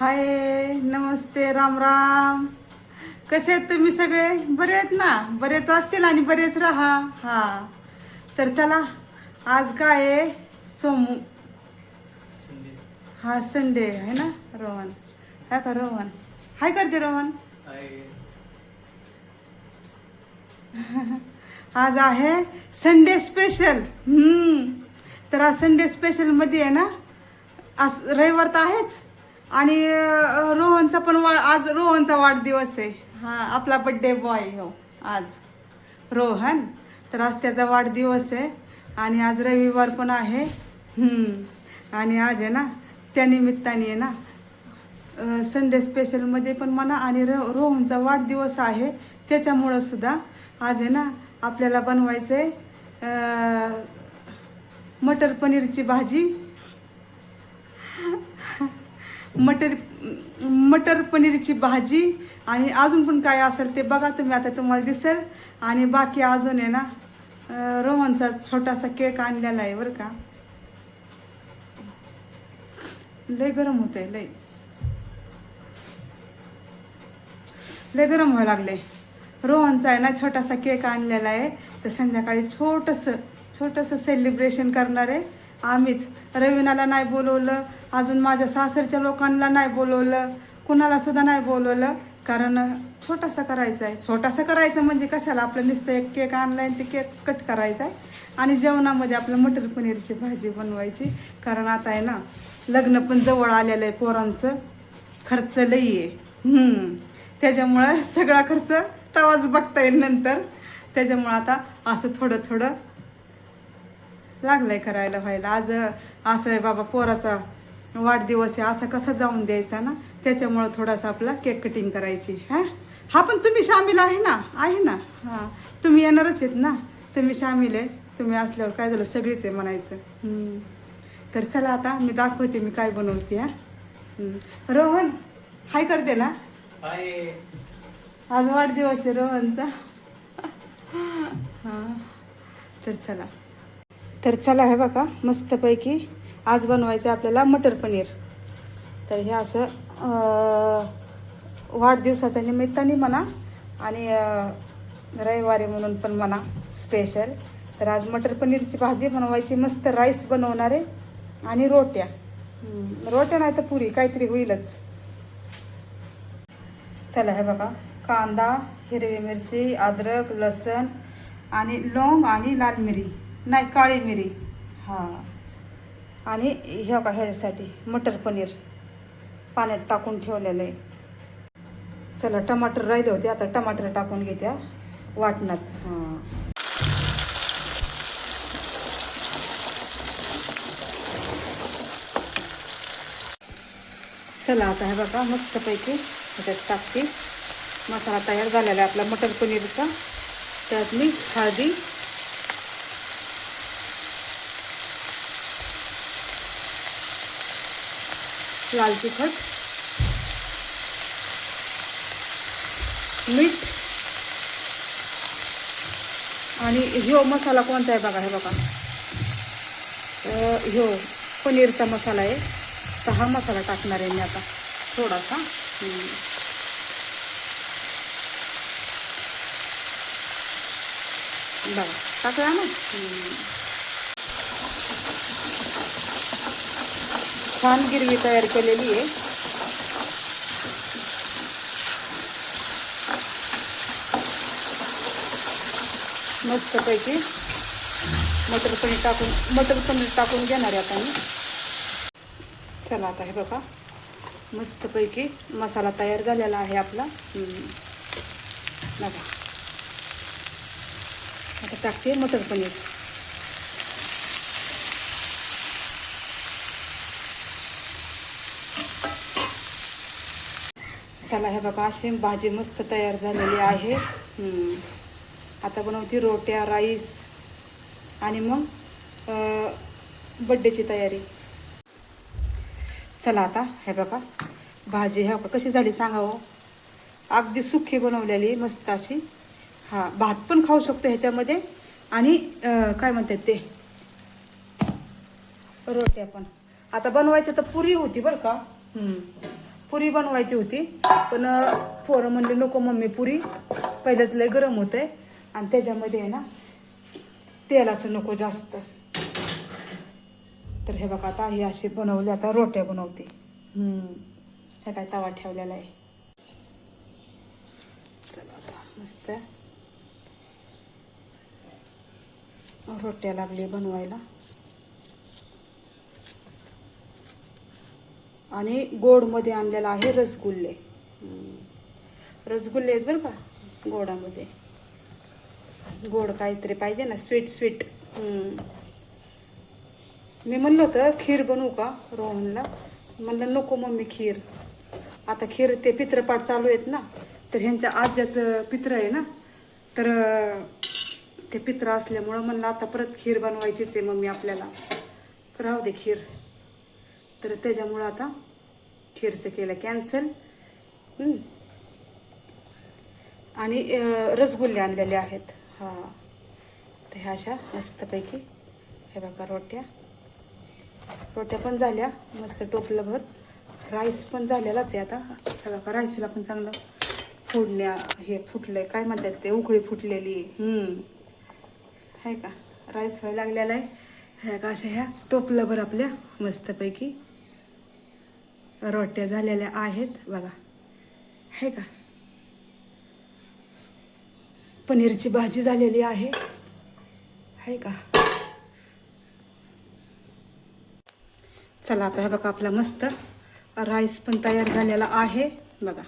हाय नमस्ते राम राम. कसे आहेत तुम्ही सगळे? बरे आहेत ना? बरेच असतील आणि बरेच राहा. हा. तर चला आज काय आहे? सोमू हा संडे आहे ना रोहन. हाय का रोहन? हाय करते रोहन. आज आहे संडे स्पेशल. तर आज संडे स्पेशलमध्ये आहे ना? आज रविवार तर आहेच. आणि रोहनचा पण वा आज रोहनचा वाढदिवस आहे. हा. आपला बड्डे बॉय हो आज. रोहन तर आज त्याचा वाढदिवस आहे. आणि आज रविवार पण आहे. आणि आज आहे ना त्या निमित्ताने आहे ना संडे स्पेशलमध्ये पण म्हणा आणि रो रोहनचा वाढदिवस आहे. त्याच्यामुळं सुद्धा आज आहे ना आपल्याला बनवायचं आहे मटर पनीरची भाजी. मटर मटर पनीरची भाजी आणि अजून पण काय असेल ते बघा तुम्ही आता तुम्हाला दिसेल. आणि बाकी अजून आहे ना रोहनचा छोटासा केक आणलेला आहे बरं का. लय गरम होतंय लय. लय गरम व्हायला लागले रोहनचा आहे ना छोटासा केक आणलेला आहे. तर संध्याकाळी छोटंसं छोटंसं सेलिब्रेशन करणार आहे. आम्हीच. रवीनाला नाही बोलवलं अजून माझ्या सासरच्या लोकांना नाही बोलवलं कुणालासुद्धा नाही बोलवलं कारण छोटासा करायचा आहे. छोटासा करायचं म्हणजे कशाला? आपलं नुसतं एक केक आणला आहे ते केक कट करायचा आहे. आणि जेवणामध्ये आपलं मटर पनीरची भाजी बनवायची. कारण आता आहे ना लग्न पण जवळ आलेलं आहे पोरांचं. खर्च लई आहे. त्याच्यामुळं सगळा खर्च तवाच बघता येईल नंतर. त्याच्यामुळं आता असं थोडं थोडं लागलंय करायला व्हायला. आज असं आहे बाबा पोराचा वाढदिवस आहे असं कसं जाऊन द्यायचा ना? त्याच्यामुळं थोडासा आपला केक कटिंग करायची. हां? हा पण तुम्ही सामील आहे ना? आहे ना? हां. तुम्ही येणारच आहेत ना? तुम्ही सामील आहे. तुम्ही असल्यावर काय झालं? सगळीच आहे म्हणायचं. तर चला आता मी दाखवते मी काय बनवते हां? हम्म. रोहन हाय करते ना? आज वाढदिवस आहे रोहनचा. हां. तर चला. तर चला हे बघा मस्तपैकी आज बनवायचं आहे आपल्याला मटर पनीर. तर हे असं वाढदिवसाच्या निमित्ताने म्हणा आणि रविवारी म्हणून पण म्हणा स्पेशल तर आज मटर पनीरची भाजी बनवायची मस्त राईस बनवणार आहे आणि रोट्या. रोट्या नाही तर पुरी काहीतरी होईलच. चला हे बघा कांदा हिरवी मिरची अद्रक लसण आणि लवंग आणि लाल मिरी. नाही काळी मिरी. हां. आणि हे बघा ह्याच्यासाठी मटर पनीर पाण्यात टाकून ठेवलेलं आहे. चला टमाटर राहिले होते आता टमाटर टाकून घेत्या वाटणात हां. चला आता हे बघा मस्तपैकी ह्याच्यात टाकते. मसाला तयार झालेला आहे आपला मटर पनीरचा. त्यात मी हळदी लाल तिखट मीठ आणि ह्यो मसाला कोणता आहे बघा हे बघा. ह्यो पनीरचा मसाला आहे. तर हा मसाला टाकणार आहे मी आता थोडासा. बघा टाकला ना? छान गिरवी तयार केलेली आहे. मस्तपैकी मटर पनीर टाकून मटर पनीर टाकून घेणार आहे आता मी. चला आता हे बघा. मस्तपैकी मसाला तयार झालेला आहे आपला. बघा. आता टाकते मटर पनीर. चला हे बघा अशी भाजी मस्त तयार झालेली आहे. आता बनवती रोट्या राईस आणि मग बड्डेची तयारी. चला आता हे बघा भाजी ह्या बघा कशी झाली सांगा हो. अगदी सुखी बनवलेली मस्त अशी. हां भात पण खाऊ शकतो ह्याच्यामध्ये. आणि काय म्हणतात ते? रोट्या पण. आता बनवायचं तर पुरी होती बरं का? पुरी बनवायची होती. पण पोरं म्हणले नको मम्मी पुरी. पहिलंच लय गरम होतंय. आणि त्याच्यामध्ये आहे ना तेलाचं नको जास्त. तर हे बघा आता हे असे बनवले आता रोट्या बनवते. हे काय तवा ठेवलेला आहे. चला आता मस्त. रोट्या लागली बनवायला. आणि गोडमध्ये आणलेला आहे रसगुल्ले. रसगुल्ले आहेत बरं का? गोडामध्ये. गोड काहीतरी पाहिजे ना स्वीट स्वीट. मी म्हणलं होतं खीर बनवू का रोहनला? म्हणलं नको मम्मी खीर. आता खीर ते पित्रपाठ चालू आहेत ना तर ह्यांच्या आज्याचं पित्र आहे ना तर ते पित्र असल्यामुळं म्हणलं आता परत खीर बनवायचीच आहे मम्मी आपल्याला. राहू दे खीर. तर त्याच्यामुळं आता खीरचं केलं. कॅन्सल आणि रसगुल्ले आणलेले आहेत. हां. तर ह्या अशा मस्तपैकी. हे बघा रोट्या. रोट्या पण झाल्या. मस्त टोपलंभर. राईस पण झालेलाच आहे आता. हे बघा राईसला पण चांगलं फोडण्या हे फुटलंय. काय म्हणतात ते? उकळी फुटलेली. आहे. का? राईस व्हायला लागलेला आहे. ह्या का अशा ह्या टोपलंभर आपल्या मस्तपैकी रोट्या झालेल्या आहेत बघा. आहे का? पनीरची भाजी झालेली आहे. आहे का? चला आता हे बघा आपला मस्त राईस पण तयार झालेला आहे. बघा.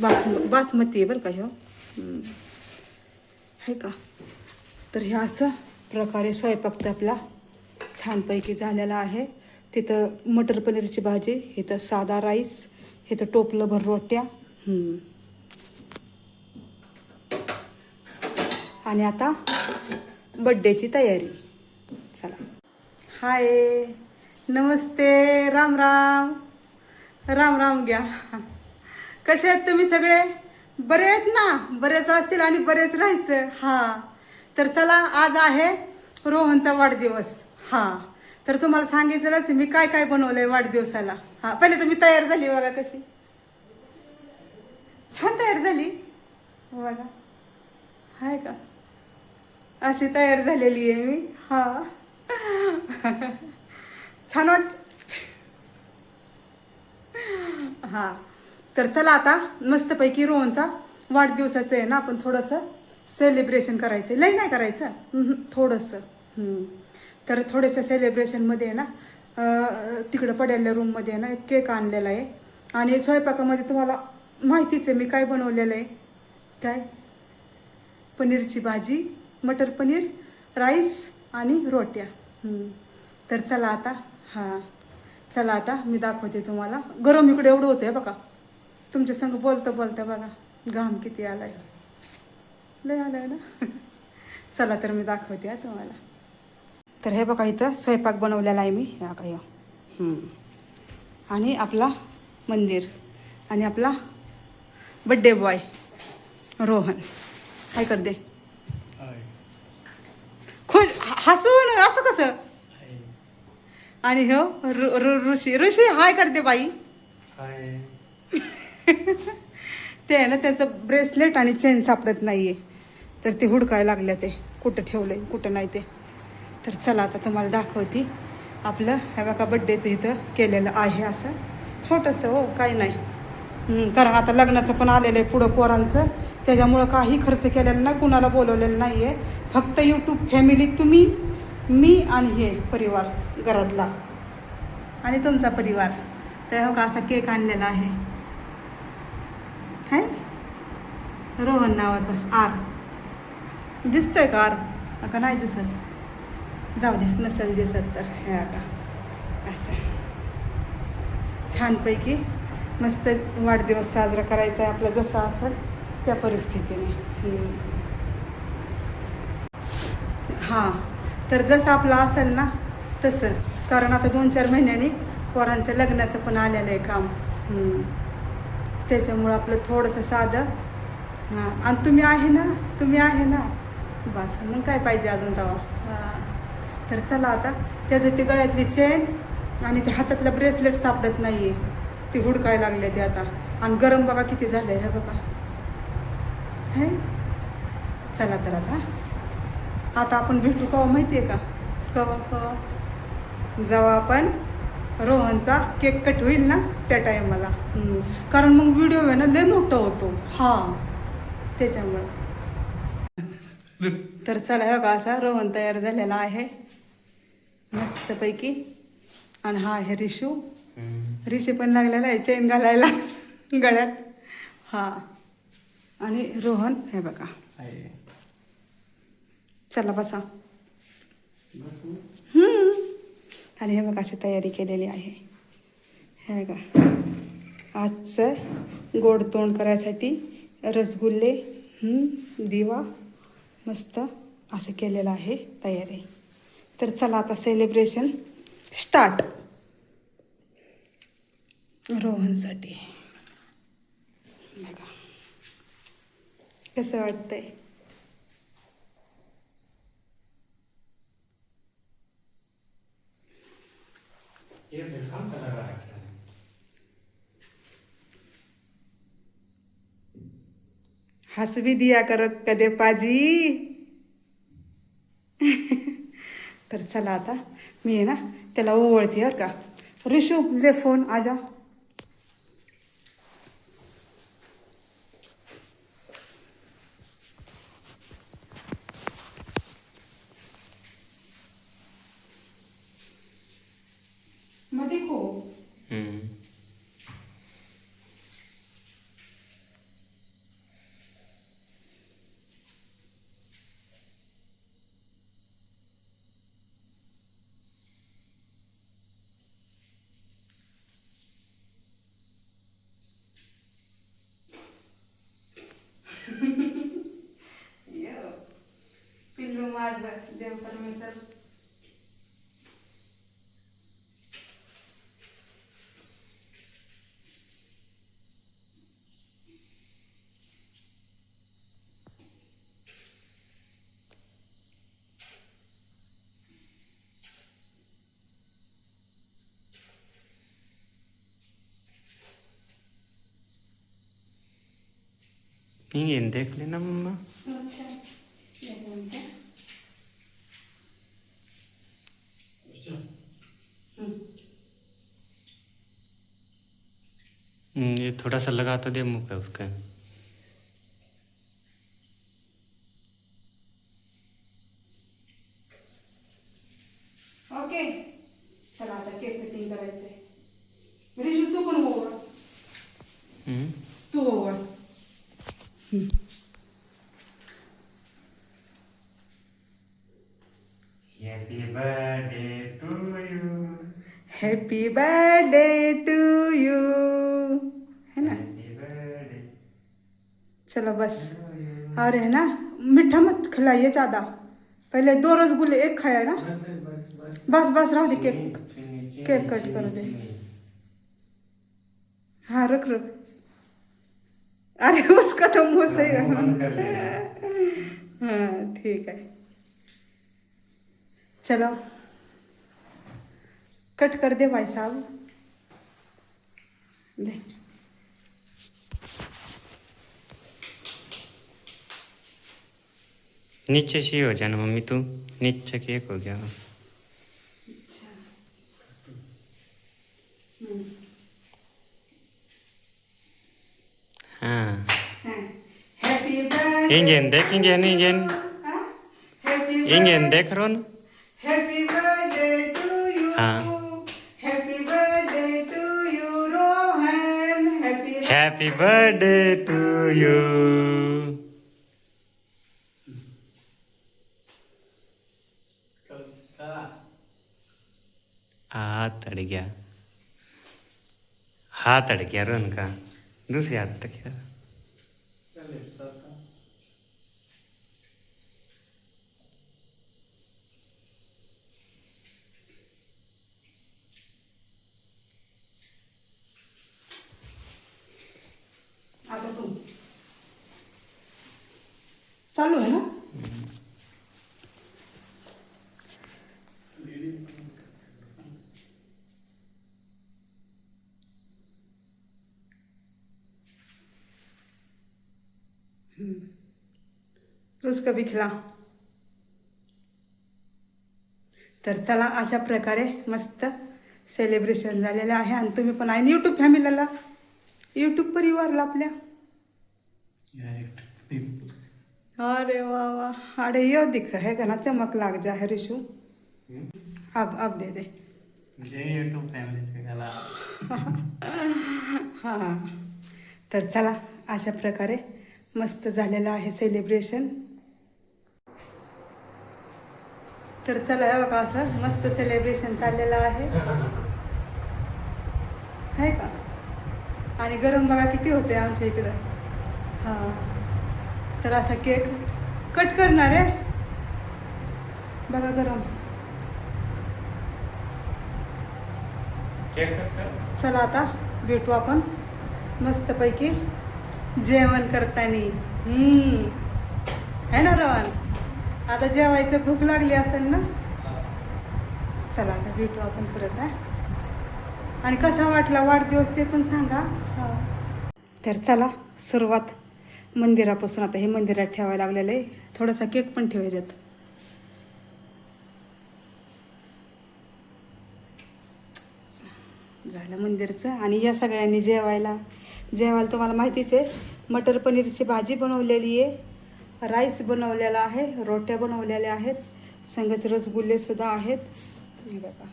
बासम बासमती आहे बरं का ह्यो. हम्म. आहे का? तर हे असं प्रकारे स्वयंपाक तर आपला छानपैकी झालेला आहे. तिथं मटर पनीरची भाजी इथं साधा राईस इथं टोपलं भर रोट्या. आणि आता बड्डेची तयारी. चला. हाय. नमस्ते. राम राम. राम राम घ्या. कसे आहेत तुम्ही सगळे? बरे आहेत ना? बरेच असतील आणि बरेच राहायचं. हा. तर चला आज आहे रोहनचा वाढदिवस. हा. तर तुम्हाला सांगितलंच आहे मी काय काय बनवलंय वाढदिवसाला. हा पहिले तुम्ही तयार झाली बघा कशी. छान तयार झाली. बघा. हाय का? अशी तयार झालेली आहे मी. हा. छान वाट हा. तर चला आता मस्तपैकी रोहनचा वाढदिवसाचं आहे ना आपण थोडंसं सेलिब्रेशन करायचं लई नाही करायचं. थोडंसं. हम्म. तर थोड्याशा सेलिब्रेशनमध्ये आहे ना तिकडं पडलेल्या रूममध्ये आहे ना एक केक आणलेला आहे. आणि स्वयंपाकामध्ये तुम्हाला माहितीच आहे मी काय बनवलेलं आहे. काय? पनीरची भाजी मटर पनीर राईस आणि रोट्या. तर चला आता हां. चला आता मी दाखवते तुम्हाला. गरम इकडे एवढं होतं आहे बघा. तुमच्या संग बोलतं बोलतं बघा घाम किती आलाय. लय आलाय ना? चला तर मी दाखवते तुम्हाला. तर हे बघा इथं स्वयंपाक बनवलेला आहे मी हा काय आणि आपला मंदिर आणि आपला बड्डे बॉय रोहन. काय कर दे खुश हसून असं कसं? आणि हो ऋषी ऋषी हाय करते बाई. ते आहे ना त्याचं ब्रेसलेट आणि चेन सापडत नाहीये. तर ते हुडकायला लागल्या ते. कुठं ठेवलंय कुठं नाही ते. तर चला आता तुम्हाला दाखवते. आपलं हे बघा बड्डेचं इथं केलेलं आहे असं. छोटंसं हो काही नाही. कारण आता लग्नाचं पण आलेलं आहे पुढं पोरांचं. त्याच्यामुळं काही खर्च केलेला नाही कुणाला बोलवलेलं नाही आहे फक्त यूट्यूब फॅमिली तुम्ही मी आणि हे परिवार घरातला. आणि तुमचा परिवार. तर हो का असा केक आणलेला आहे. है? रोहन नावाचा आर. दिसतोय का आर? का नाही दिसत. जाऊ दे नसेल दिसत तर. हे का असं. छानपैकी मस्त वाढदिवस साजरा करायचा आहे आपला जसा असेल त्या परिस्थितीने. हां. तर जसं आपलं असेल ना तसं. कारण आता दोन चार महिन्यांनी पोरांचं लग्नाचं पण आलेलं आहे काम. त्याच्यामुळं आपलं थोडंसं साधं. हां. आणि तुम्ही आहे ना तुम्ही आहे ना. बस. मग काय पाहिजे अजून तेव्हा? हां. तर चला आता त्याचं ते गळ्यातली चेन आणि ते हातातलं ब्रेसलेट सापडत नाही आहे ती हुडकाय लागले ते आता. आणि गरम बघा किती झालंय हे बघा. हे? चला तर आता. आता आपण भेटू कवा माहिती आहे का? कवा कवा? जेव्हा आपण रोहनचा केक कट होईल ना त्या टायमाला. कारण मग व्हिडिओ आहे ना लय मोठा होतो. हा. त्याच्यामुळे. तर चला हे बघा असा रोहन तयार झालेला आहे. मस्तपैकी. आणि हा आहे रिशू. रिशी पण लागलेला आहे चेन घालायला गळ्यात. हा. आणि रोहन हे बघा. चला बसा. हम्म. आणि हे बघा अशी तयारी केलेली आहे. हे बघा. आजचं गोड तोंड करायसाठी रसगुल्ले दिवा मस्त असं केलेलं आहे तयारी. तर चला आता सेलिब्रेशन स्टार्ट रोहनसाठी. बघा. कसं वाटतंय? हस दिया करो कदे पाजी तर चला आता मी आहे ना त्याला ओवळते बरं का. ऋषू ले फोन आजा. ये देख लेना मम्मा। अच्छा एक मिनिट हम्म, ये थोड़ा सा लगा तो दे मुँह पे उसके। ओके। चला आता केक कटिंग करायचंय तू पण ओवळ हम्म, तू ओवळ हॅपी बर्थडे टू यू है ना? चलो बस। और है ना मीठा मत खिलाइए ज़्यादा। पहले दो रसगुल्ले एक खाया ना? बस बस रहो दे केक। केक कट करो दे। हाँ रुक रुक अरे उसका तो मुँह सही लेना। हाँ ठीक है। चलो। कट कर दे भाई साहब। ले नीचे से ही जाना मम्मी तू नीचे केक हो गया। हाँ। हैप्पी बर्थडे इंजन देख इंजन इंजन। हैप्पी इंजन देख रो ना। हैप्पी बर्थडे टू यू हाँ। हैप्पी बर्थडे टू यू हाथ अड़ गया हाथ अड़ गया रोन का दूसरे हाथ तक यार चालू आहे ना? तूच भी खिला तर चला अशा प्रकारे मस्त सेलिब्रेशन झालेलं आहे. आणि तुम्ही पण आहे यूट्यूब फॅमिलीला यूट्यूब परिवारला आपल्या? अरे वा वा. अरे यो दिख है का ना? चमक लाग जा है ऋषु अब अब दे दे. हां. तर चला अशा प्रकारे मस्त झालेलं आहे सेलिब्रेशन तर चला हे बघा असं मस्त सेलिब्रेशन चाललेलं आहे. आहे का? आणि गरम बघा किती होते आमच्या इकडं. हां. तर असा केक कट करणार आहे. बघा गरम. चला आता भेटू आपण. मस्तपैकी जेवण करताना. हम्म. है ना रोहन आता जेवायचं भूक लागली असेल ना? चला आता भेटू आपण परत हा. आणि कसा वाटला वाढदिवस ते पण सांगा. तर चला सुरुवात. मंदिरापासून आता हे मंदिरात ठेवायला लागलेलं आहे. थोडासा केक पण ठेवायच्यात. झालं मंदिरचं. आणि या सगळ्यांनी जेवायला. जेवायला तुम्हाला माहितीच आहे मटर पनीरची भाजी बनवलेली आहे. राईस बनवलेला आहे रोट्या बनवलेल्या आहेत. संगच रसगुल्लेसुद्धा आहेत. हे बघा.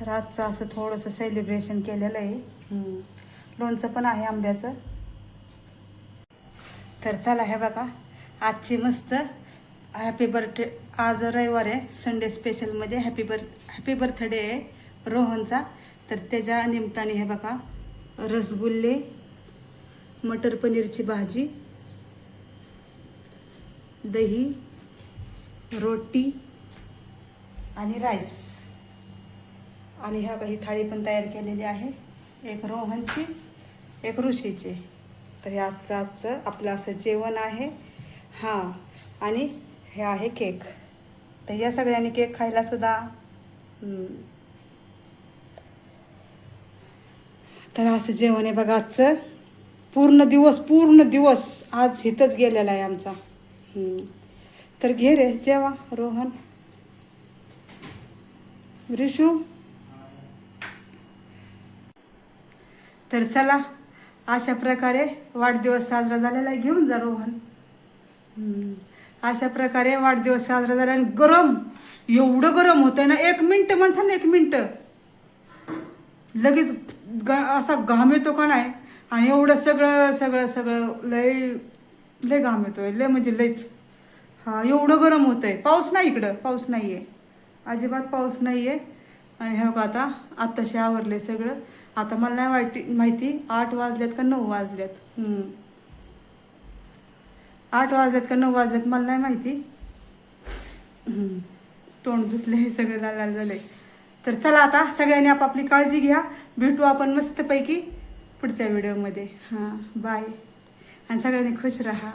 तर आजचं असं थोडंसं सेलिब्रेशन केलेलं आहे. लोणचं पण आहे आंब्याचं. तर चला हे बघा. आजची मस्त हॅपी बर्थडे आज रविवार आहे. संडे स्पेशलमध्ये हॅपी बर हॅपी बर्थडे आहे रोहनचा. तर त्याच्या निमित्ताने हे बघा. रसगुल्ले मटर पनीरची भाजी दही रोटी आणि राईस आणि ह्या काही थाळी पण तयार केलेली आहे. एक रोहनची एक ऋषीची. तर हे आजचं आजचं आपलं असं जेवण आहे. हां आणि हे आहे केक. तर या सगळ्यांनी केक खायला सुद्धा. हम्म. तर असं जेवण आहे बघा आजचं. पूर्ण दिवस पूर्ण दिवस आज इथंच गेलेला आहे आमचा. तर घे रे जेवा रोहन. रिशू. तर चला. अशा प्रकारे वाढदिवस साजरा झालेला आहे. घेऊन जा रोहन. अशा प्रकारे वाढदिवस साजरा झाला आणि गरम एवढं गरम होतंय ना एक मिनटं म्हणसान एक मिनटं. लगेच ग असा घाम येतो का नाही? आणि एवढं सगळं सगळं सगळं लय लय घाम येतोय. लय म्हणजे लयच. हा एवढं गरम होतंय. पाऊस नाही इकडं पाऊस नाही आहे अजिबात पाऊस नाही आहे आणि हे बघा आता आत्ताशी आवरले सगळं. आता मला नाही वाटते माहिती आठ वाजल्यात का नऊ वाजल्यात आठ वाजल्यात का नऊ वाजल्यात मला नाही माहिती. तोंड धुतले हे सगळं लाल लाल झालंय. तर चला आता सगळ्यांनी आपापली काळजी घ्या. भेटू आपण मस्तपैकी पुढच्या व्हिडिओमध्ये. हां बाय. आणि सगळ्यांनी खुश राहा.